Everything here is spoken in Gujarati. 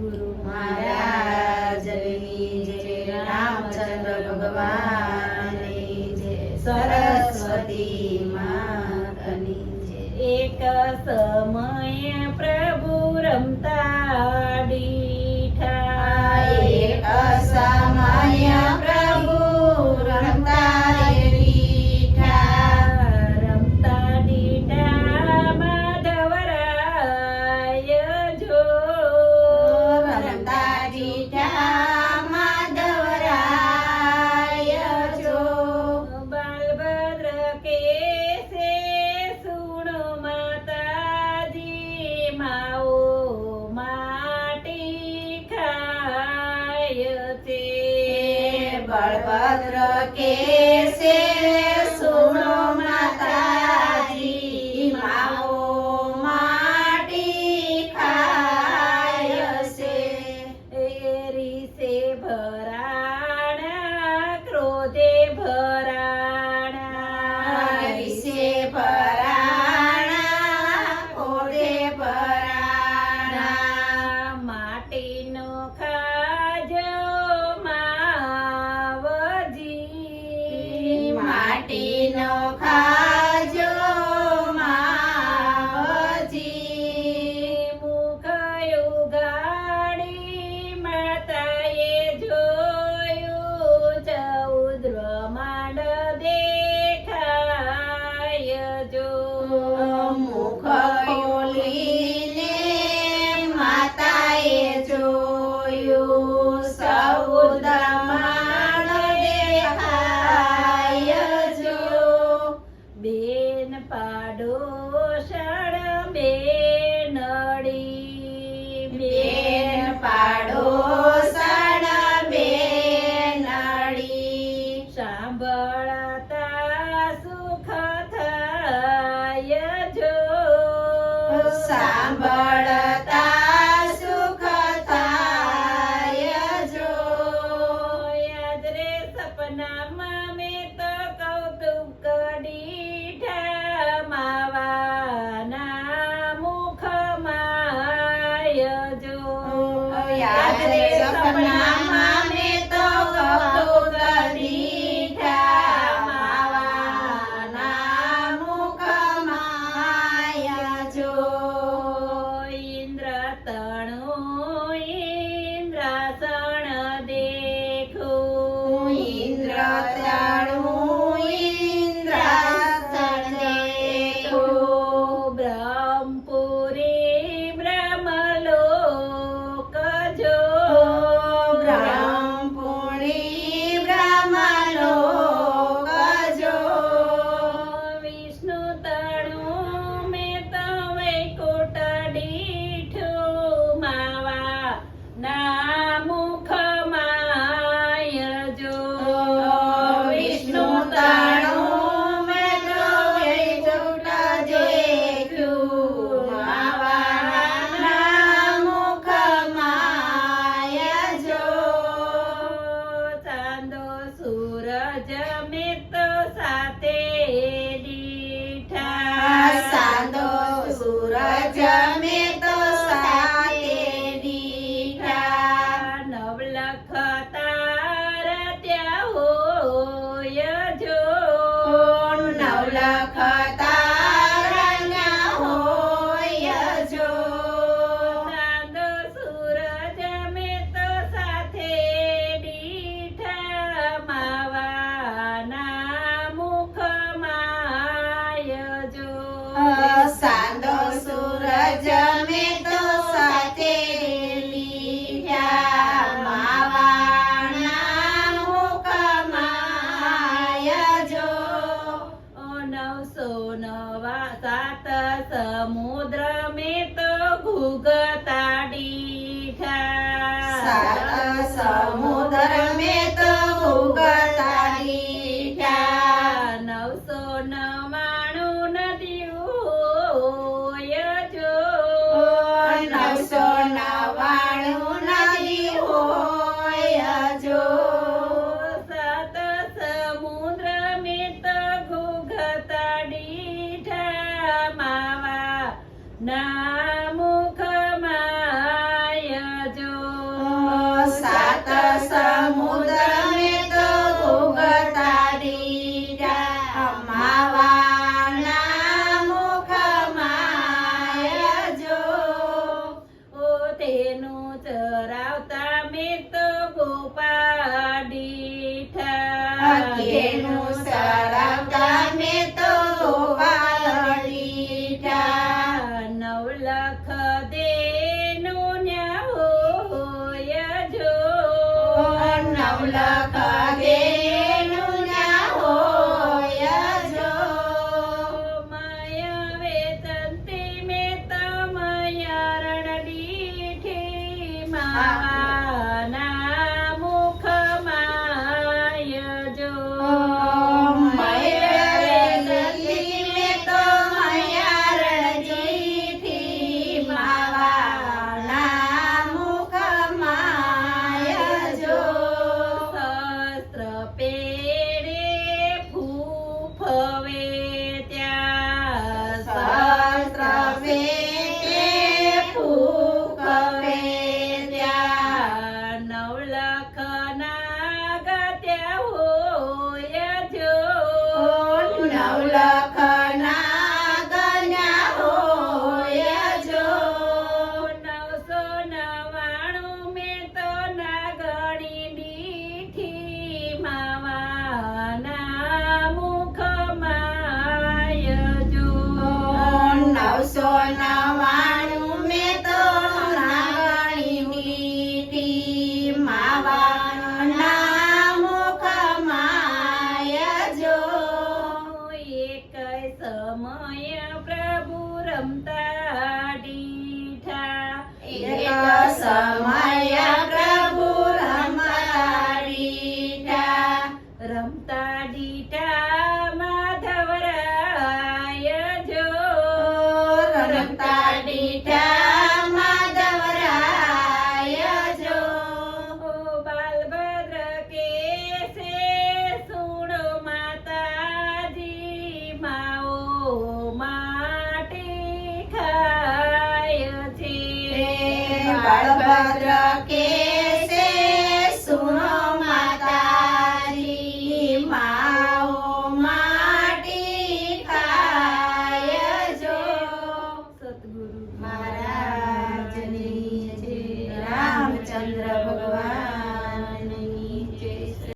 Guru બળભદ્ર કે છે સુણો સાંભળતા સુખ થાય. જો યાદ રે સપનામાં મેં તો કૌતુક દીઠા માવાના મુખ જો યાદ સપના सोन सात समुद्र मेत घुगता डीघा सात समुद्र मेत घुगता डीघा नव सोन सोनवा na નવાણું મેં તો નાગણી મીઠી માવાના મુખમાય જો. એક સમય પ્રભુ રમતા ડીઠા એક પ્રભુ રમતા રમતા ડીઠા